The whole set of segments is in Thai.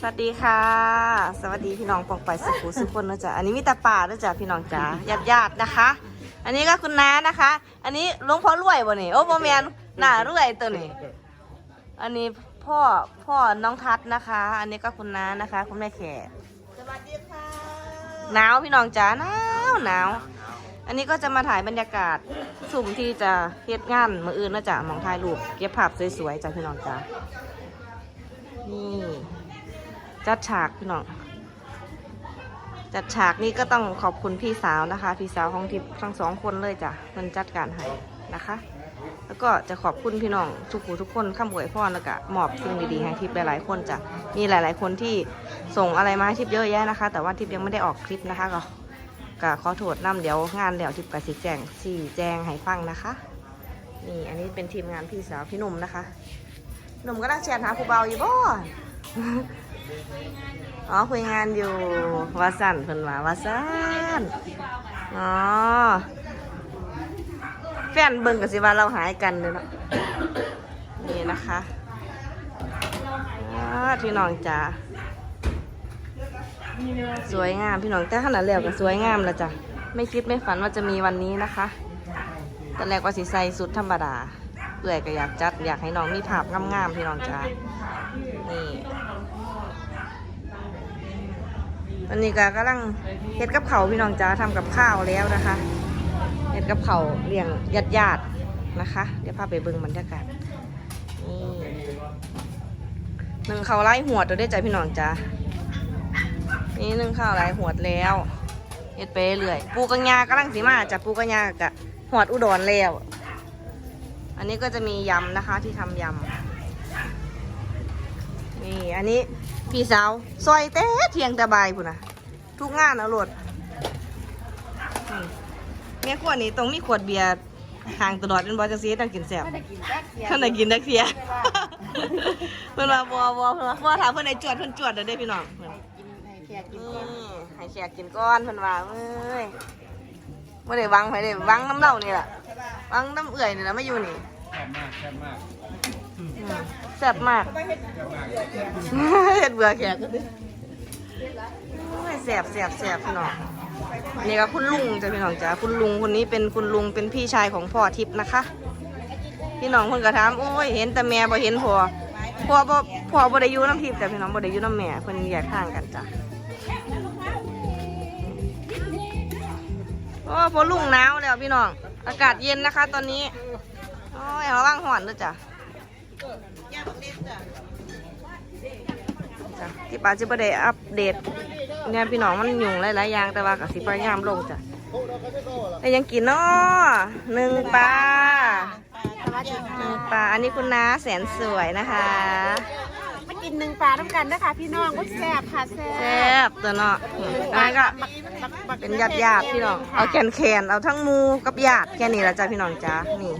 สวัสดีค่ะ สวัสดีพี่น้องปองไปสุขุสุคนนะจ๊ะอันนี้มีแต่ป่านะจ๊ะพี่น้องจ๋าญาติญาตินะคะ อันนี้ก็คุณน้านะคะ อันนี้หลวงพ่อรวยบ่นี่โอ้โมแมนหน้ารวยตัวนี้อันนี้พ่อพ่อน้องทัศนะคะ อันนี้ก็คุณน้านะคะ คุณแม่แขกสวัสดีค่ะหนาวพี่น้องจ๋าหนาวหนาวอันนี้ก็จะมาถ่ายบรรยากาศสุ่มที่จะเฮ็ดงานมืออื่นนะจ๊ะมองถ่ายรูปเก็บภาพสวยๆจ้ะพี่น้องจ๋านี่ จัดฉากพี่น้อง จัดฉากนี้ก็ต้องขอบคุณพี่สาวนะคะ พี่สาวของทิพย์ทั้งสองคนเลยจ้ะมันจัดการให้นะคะ แล้วก็จะขอบคุณพี่น้องทุกผู้ทุกคนข้ามอวยพรแล้วก็มอบสิ่งดีๆให้ทิพย์หลายๆคนจ้ะมีหลาย ๆ คนที่ส่งอะไรมาทิพย์เยอะแยะนะคะ แต่ว่าทิพย์ยังไม่ได้ออกคลิปนะคะก็ก็ขอโทษน้ำเดี๋ยวงานเดี๋ยวทิพย์กับสีแจงสี่แจงให้ฟังนะคะนี่อันนี้เป็นทีมงานพี่สาวพี่หนุ่มนะคะ หนุ่มก็ตั้งแชทหาผู้เบาอยู่บ่ อ๋อคุยงานอยู่วาสันเพิ่นว่าวาสันอ๋อแฟนเบิ่งกับสิว่าเราหายกันเลยเนาะนี่นะคะพี่น้องจ๋าสวยงามพี่น้องแต่ขนาดแล้วก็สวยงามแล้วจ้ะไม่คิดไม่ฝันว่าจะมีวันนี้นะคะตอนแรกว่าสิใสสุดธรรมดาเพื่อยก็อยากจัดอยากให้น้องมีภาพงามๆพี่น้องจ๋านี่ ตอนนี้ก็กำลังเฮ็ดกับเขาพี่น้องจ๋าทำกับข้าวแล้วนะคะเฮ็ดกับเขาเลี้ยงญาติญาตินะคะ เดี๋ยวพาไปเบิ่งบรรยากาศนี่หนึ่งข้าวไร้หัวตัวได้ใจพี่น้องจ๋านี่หนึ่งข้าวไร้หัวแล้วเฮ็ดไปเรื่อยปูกัญญากำลังสีมาจากปูกัญญากะหวดอุดรแล้ว อันนี้ก็จะมียำนะคะที่ทำยำ นี่อันนี้พี่สาวซอยเต้เทียงแตะบายพุ่นนะทุกงานเอาโหลดนี่แม่ขวดนี้ตรงมีขวดเบียร์ห่างตลอดเป็นบอจังซีต้องกินแซ่บไม่ได้กินแจ๊กเสียท่านไหนกินได้เสียเพิ่นว่าบัวบัวเพิ่นว่าบัวถามเพิ่นไหนจวดเพิ่นจวดเด้อเด้อพี่น้องเพิ่นกินให้แขกกินนี่ก่อนให้แขกกินก้อนเพิ่นว่าเอ้ยบ่ได้หวังไผเด้หวังน้ำเหล้านี่ล่ะหวังน้ำเอื่อยนี่ล่ะมาอยู่นี่แซ่บมากแซ่บมากอืม แซ่บมากเฮ็ดเบื่อแขกก็ดิโอ้ยแซ่บแซ่บแซ่บพี่น้องนี่ก็คุณลุงจ้ะพี่น้องจ้าคุณลุงคนนี้เป็นคุณลุงเป็นพี่ชายของพ่อทิพย์นะคะ พี่น้องคนก็ถามโอ้ยเห็นแต่แม่บ่เห็นพ่อพ่อบ่พ่อบ่ได้อยู่น้ำทิพย์แต่พี่น้องบ่ได้อยู่น้ำแม่เพิ่นแยกทางกันจ้ะโอ้พอลุงหนาวแล้วพี่น้องอากาศเย็นนะคะ ตอนนี้โอ้ยระวังหอนด้วยจ้ะ จ้ะที่ป้าจะบ่ได้อัปเดตเนี่ยพี่น้องมันยุ่งหลายๆอย่างแต่ว่าก็สิพยายามลงจ้ะแต่ยังกินเนาะหนึ่งปลาสวัสดีหค่ะนึ่งปลาอันนี้คุณน้าแสนสวยนะคะมากินหนึ่งปลาต้องกันนะคะพี่น้องก็แซ่บค่ะแซ่แซ่บตัวเนาะอืมอันนั้นก็เป็นญาติญาติๆพี่น้องเอาแขนแขนๆเอาทั้งหมูกับญาติแค่นี้ละจ้ะพี่น้องจ้านี่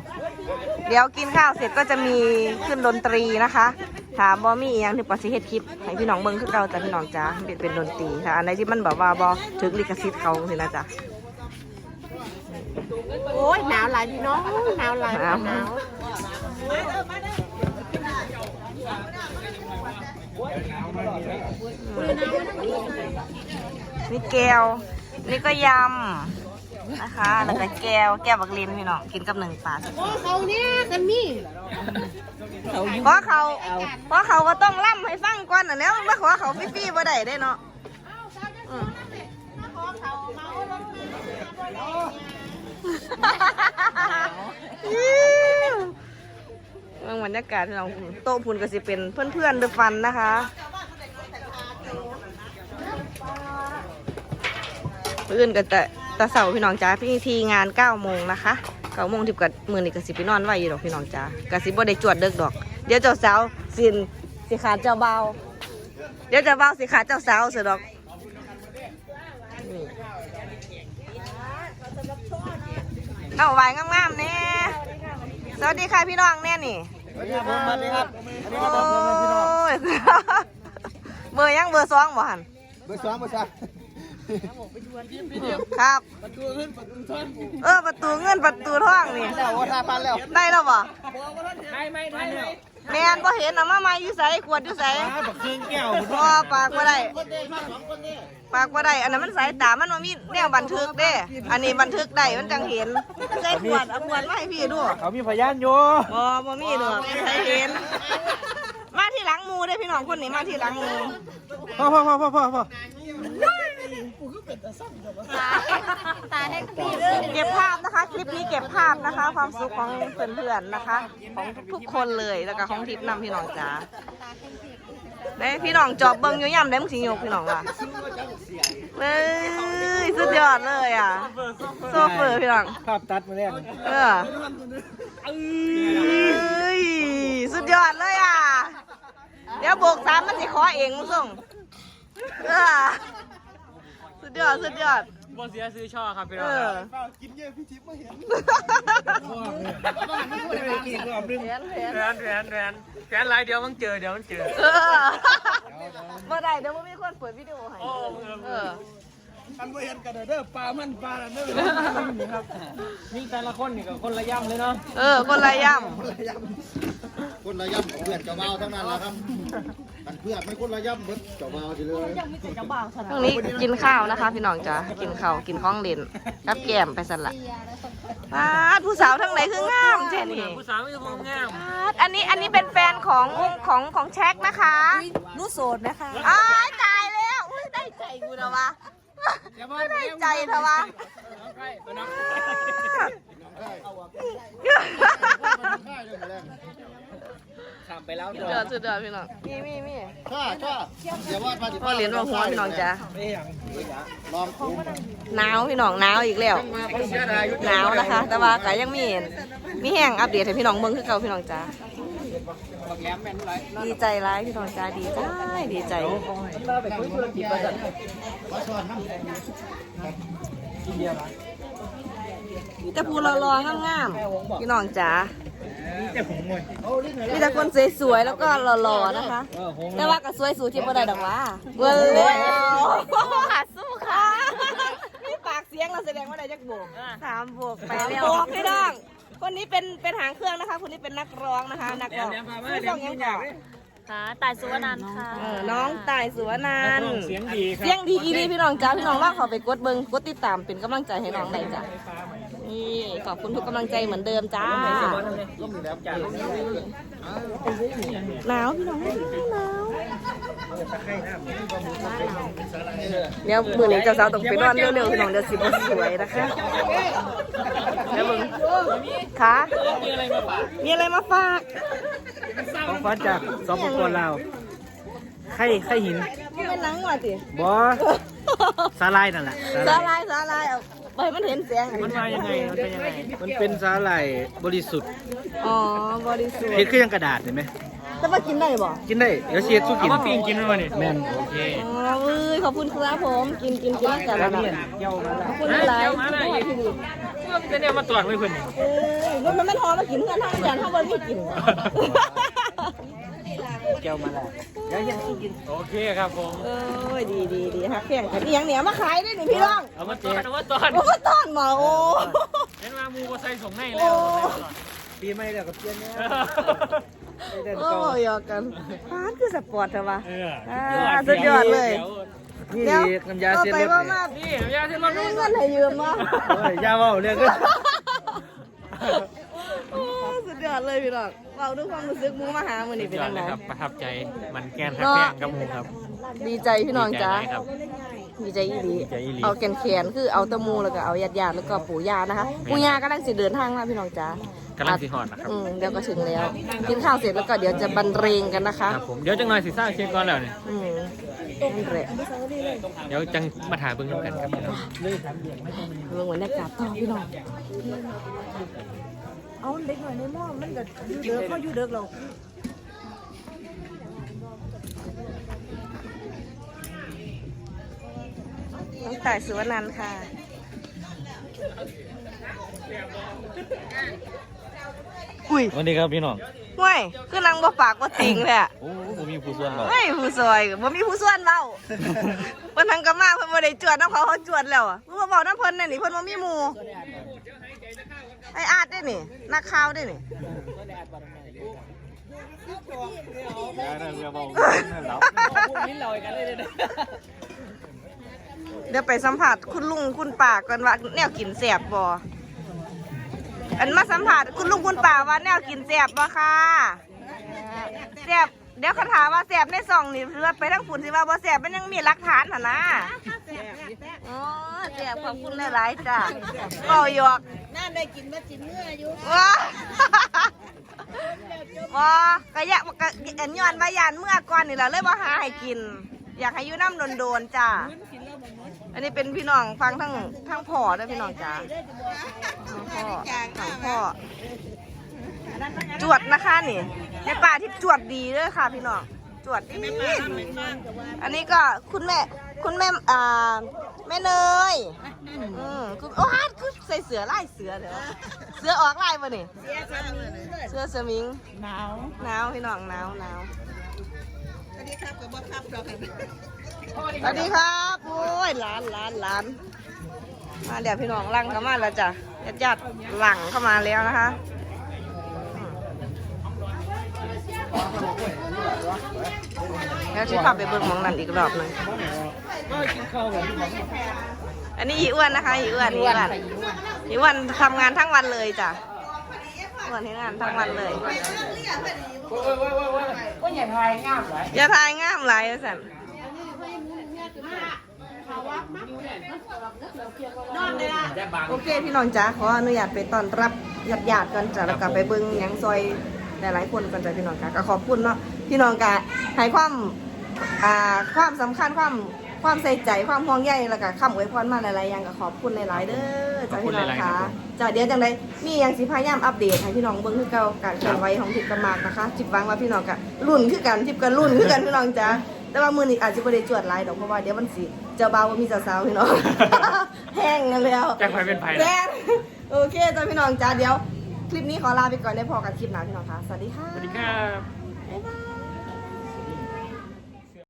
เดี๋ยวกินข้าวเสร็จก็จะมีขึ้นดนตรีนะคะ ถามบอมีอหยังที่ปสิเฮ็ดคลิปให้พี่น้องเบิ่งคือเก่าจ้ะพี่น้องจ้าเป็นเป็นดนตรีค่ะอันไหนที่มันแบบว่าบอถึงลิขสิทธิ์เขาสินะจ๊ะโอ้ยหนาวหลายพี่น้องหนาวหลายหนาวหนาวนี่แก้วนี่ก็ยำ นะคะแล้วก็แก้วแก้วบักลินพี่น้องกินกับหนึ่งปลาโอ้เขาเนี่ยกันนี่เพราะเขาเพราะเขาก็ต้องล่ำให้ฟังก่อนนะแล้วมาขอเขาฟรีๆบ่ได้ได้เนาะอืมเรื่องบรรยากาศที่เราโต๊ะพูนก็สิเป็นเพื่อนๆเดอะฟันนะคะอื่นก็แต่ ตะเสาพี่น้องจ้าพี่ทีงาน9โมงนะคะ9โมงทิพกับมือนี่ก็สิไปนอนไว้อยู่ดอกพี่น้องจ้ากสิบ่ได้จวดเด็กดอก เดี๋ยวเจ้าสาวสินสิขาดเจ้าเบาวเดี๋ยวเจ้าเบาวสิขาดเจ้าสาวเสียดอกนี่เอาไว้งามๆแน่สวัสดีค่ะพี่น้องแน่นี่สวัสดีครับสวัสดีครับอันนี้โอ้ก็บอกเพื่อนพี่น้องยเบอร์ยังเบอร์สองบ่หันเบอร์สองเบอร์สาม ครับ ประตูขึ้นประตูท่อนเออประตูเงินประตูทองนี่แล้วว่าทาพันแล้วได้แล้วบ่ไม่ไม่ได้แม่นบ่เห็นเอามาใหม่อยู่ไสขวดอยู่ไสบักเครื่องแก้วบ่ปากบ่ได้ปากบ่ได้อันนั้นมันสายตามันบ่มีแนวบันทึกเด้อันนี้บันทึกได้มันจังเห็นใส่ขวดเอาขวดมาให้พี่ดูเขามีพยานอยู่บ่บ่มีดอกใครเห็น มาที่หลังหมูเด้อพี่น้องคนนี้มาที่หลังหมูพ่อพ่อพ่อพ่อพ่อพ่อเก็บภาพนะคะ คลิปนี้เก็บภาพนะคะ ความสุขของเพื่อนๆนะคะ ของทุกๆคนเลยแล้วก็ของทิพย์นำพี่น้องจ๋าได้พี่น้องจอบเบิ้งอยู่ย่ำได้มึงสิโยกพี่น้องว่ะเฮ้ยสุดยอดเลยอะโซเฟอร์พี่น้องภาพตัดมาแล้วเออเอ้ยสุดยอดเลยอะ เดี๋ยวโบกสามมันสิขอเองมึงส่งเออสุดยอดสุดยอดบนเสียซื้อช่อครับพี่เอน้องอกินเยอะพี่ทิพย์ไม่เห็นแผนแผนแฟนแฟนแฟนแฟนไลน์เดี๋ยวมันเจอเดี๋ยวมันเจอ เออเมื่อไรเดี๋ยวมันมีคนเปิดวิดีโอให้โอ้เอออันไม่เห็นกันเด้อปลามันปลาเด้อครับมีแต่ละคนนี่ก็คนละย่ำเลยเนาะ เออคนละย่ คนระยำของเพื่อนเจ้าบ่าวทั้งนั้นแหละครับกันเพื่อนไม่คนระยำเบิดเจ้าบ่าวสิเลยำตรงนี้กินข้าวนะคะ พี่น้องจ๋ากินข้าวกินข้องเล่นกับแก้มไปสั่นละปาดผู้สาวทั้งไหนคืองามเช่นี่ผู้สาวไม่มองงามปาดอันนี้อันนี้เป็นแฟนของของของแช็คนะคะรู้โสดนะคะอ้ายตายแล้วอุ๊ยได้ใจกูนะวะได้ใจเถอะวะ ขามไปแล้วสุดยอดสุดยอดพี่น้องมีมีมีช่าช่าเดี๋ยวว่ามาสิพ่อเหรียญมาหัวพี่น้องจ๋าลองคุ้มหนาวพี่น้องหนาวอีกแล้วหนาวนะคะ แต่ว่าก็ยังมีมีแห้งอัปเดตให้พี่น้องเบิ่งคือเก่าพี่น้องจ๋าดีใจร้ายพี่น้องจ๋าดีใจดีใจว่าชอนน้ำมีแต่ผู้รอๆงามๆพี่น้องจ๋า มีแต่คนสวยๆ แล้วก็หล่อๆ นะคะ แต่ว่าก็สวยสู่ที่บ่ได้ดอกว่าเบิ่งแล้วขาดสู้ค่ะมีปากเสียงเราแสดงว่าได้จักโบกสามโบกไปแล้วโบกพี่น้องคนนี้เป็นเป็นหางเครื่องนะคะ คนนี้เป็นนักร้องนะคะ นักร้องชื่อสองยังก่อนค่ะตายสุวรรณค่ะเออน้องต่ายสุวรรณนท์เสียงดีครับเสียงดีอีดีพี่น้องจ้าพี่น้องลองเขาไปกดเบิงกดติดตามเป็นกำลังใจให้น้องได้จ้ะ นี่ขอบคุณทุกกำลังใจเหมือนเดิมจ้า หนาวพี่น้องหนาว เดี๋ยวมือนี้เจ้าสาวต้องไปนอนเร็วๆพี่น้องเดี๋ยวสิบสวยนะคะเดี๋ยวมึงค่ะมีอะไรมาฝาก มีอะไรมาฝากของฟ้าจากสปปลาวไข่ไข่หินนี่เป็นหนังว่ะสิบอ สาลายนั่นแหละสาลายสาลายเอาไปมันเห็นเสียงมันมายังไงมันเป็นยังไงมันเป็นสาลายบริสุทธิ์อ๋อบริสุทธิ์เห็นคือยังกระดาษเห็นไหมจะมากินได้บ่กินได้เดี๋ยวเชียร์สู้กินมาปิ้งกินไหมวะนี่แม่นโอเคอ๋อเว้ยขอบคุณครับผมกินกินกินแล้วกันแล้วนะเยี่ยวมาแล้วขอบคุณหลายเดี๋ยวมาได้อีกเดี๋ยวเนี่ยมาตรวจไว้เพื่อนนี่เอ้ยมันมันมันหอมมากินเพื่อนทั้งเดือนทั้งวันไม่กิน เยี่ยวมาแล้วเดี๋ยวยังสู้กิน โอเคครับผม เอ้ยดีดีดีฮักแข่งกันอีหยังเนี่ยมาขายได้นี่พี่น้องเอามาตรวจเอามาตรวจโอ้ก็ต้อนมาโอ้เห็นว่ามูมาใส่ส่งให้แล้วปีใหม่แล้วกับเพื่อนเนี่ยได้โอ้เก่าหยอกกันร้านคือสปอร์ตเถอะวะเอออ่าสุดยอดเลยนี่เดี๋ยวน้ำยาเอาเส้นไปเลือดว่าเนี่ยมานี่น้ำยาที่รถไม่เงินให้ยืมมาโอ้ยอยาเว่าเรื่องก็โอ้สุดย อดเลยพี่น้องเราด้วยความรู้สึกหมูมาหามือนี่เป็นยอยัดงเลไงยครับ ประทับใจมันแกนทักแป้งกับหมูครับดีใจพี่น้องจ้าดีใจครับ ดีใจอีหลีดีใจอีหลีเอาแกนแขนคือเอาตะมูแล้วก็เอาญาติญาติๆแล้วก็ปู่ย่านะคะปู่ย่ากำลังสิเดินทางมาพี่น้องจ้ากำลังสิหอดนะครับ อืมเดี๋ยวก็ถึงแล้วกินข้าวเสร็จแล้วก็เดี๋ยวจะบรรเลงกันนะคะครับผมเดี๋ยวจังหน่อยสิซ่าเช็คก่อนแล้วเนี่ยอืมนั่นแหละเดี๋ยวจังมาถ่ายเบิ้งน้ำกันครับ เรื่องบรรยากาศต่อพี่น้อง เอาเล็กหน่อยในหม้อมันก็อยู่เด้อเขาอยู่เด้อเราน้องต่ายสุวรรณันท์ค่ะอุ้ยวันนี้ครับพี่น้องห่วยคือนางบ่ปากบ่ติงเลยอะโอ้ผมมีผู้ส่วนเราเฮ้ยผู้ซอยบ่มีผู้ส่วนเว้าเพิ่นทางกะมาเพิ่นบ่ได้จวดน้ำเขาเขาจวดแล้วอะเพิ่นบ่เว้าน้ำเพิ่นนั่นนี่เพิ่นบ่มีหมู่ ไอ้อาดได้นี่นักข่าวได้นี่อย่าได้อย่าบอกนั่นแล้วพวกนี้ลอยกันเลยเนี่ยเดี๋ยวไปสัมผัสคุณลุงคุณป่ากันว่าแนวกินแสบบ่อันมาสัมผัสคุณลุงคุณป่าว่าแนวกินแสบบ่ค่ะแสบเดี๋ยวเขาถามว่าแสบในซองนี่คือว่าไปทั้งฝุ่นสิว่าบ่แสบมันยังมีหลักฐานหนนะอ๋อ แสบขอบคุณหลายๆจ้ะเป่าหยอกน่าได้กินมาจินเมื่ออยู่ว้าว้ากะยะกะอันย้อนว่ายานเมื่อก่อนนี่แหละเลยบ่หาให้กิน อยากให้อยู่น้ำโดนๆจ้ะอันนี้เป็นพี่น้องฟังทั้งทั้งพ่อด้วยพี่น้องจ้าทั้งพ่อทั้งพ่อจวดนะคะนี่ในป่าที่จวดดีเลยค่ะพี่น้อง จวดดีดีอันนี้ก็คุณแม่ คุณแม่อ่าแม่เนยอืมคุณโอ้ฮัดคือใส่เสือไล่เสือเดี๋ยวเสือออกไล่ป่ะนี่เสือสมิงหนาวหนาวพี่น้องหนาวหนาวสวัสดีครับกับบ่ครับดอกเห็นสวัสดีครับโอ้ยหลานหลานหลานมาเดี๋ยวพี่น้องลังเข้ามาแล้วจ้ะญาติญาติๆหลังเข้ามาแล้วนะคะอืม แล้วที่พาไปเบิ่งมองนั้นอีกรอบหนึ่งอันนี้อีอ้วนนะคะอีอ้วนอีอ้วนอีอ้วนทำงานทั้งวันเลยจ้ะอ้วนทำงานทั้งวันเลยอ้ยโอ้ยโอ้ยโอ้ยก็อย่าทายง่ามเลยอย่าทายง่ามหลายสันโอเคพี่น้องจ้าขออนุญาตไปตอนรับญาติญาติๆก่อนจ้ะแล้วก็ไปเบิ่งยังซอย หลายๆคนก่อนจ้ะพี่น้องจ้าก็ขอบคุณเนาะพี่น้องกะให้ความอ่าความสำคัญความความใส่ใจความห่วงใยแล้วก็คำอวยพรมาหลายๆอย่างก็ขอบคุณหลายๆเด้อจ้าพี่น้องค่ะจ้าเดี๋ยวจังไดมีหยังสิพยายามอัปเดตให้พี่น้องเบิ่งคือเก่าการเคลื่อนไหวของทิพย์กบมากนะคะจิบหวังว่าพี่น้องกะรุ่นคือกันทิพย์กันรุ่นคือกันพี่น้องจ้าแต่ว่ามื้อนี้อาจจะบ่ได้จวดหลายดอกเพราะว่าเดี๋ยวมันสิเจ้าบ่าวบ่มีเจ้าสาวพี่น้องแห้งกันแล้วแจ้งไปเป็นไผ่แม่นโอเคจ้าพี่น้องจ้าเดี๋ยว คลิปนี้ขอลาไปก่อนได้พอกับคลิปหน้าพี่น้องค่ะ สวัสดีค่ะ สวัสดีครับ บ๊ายบาย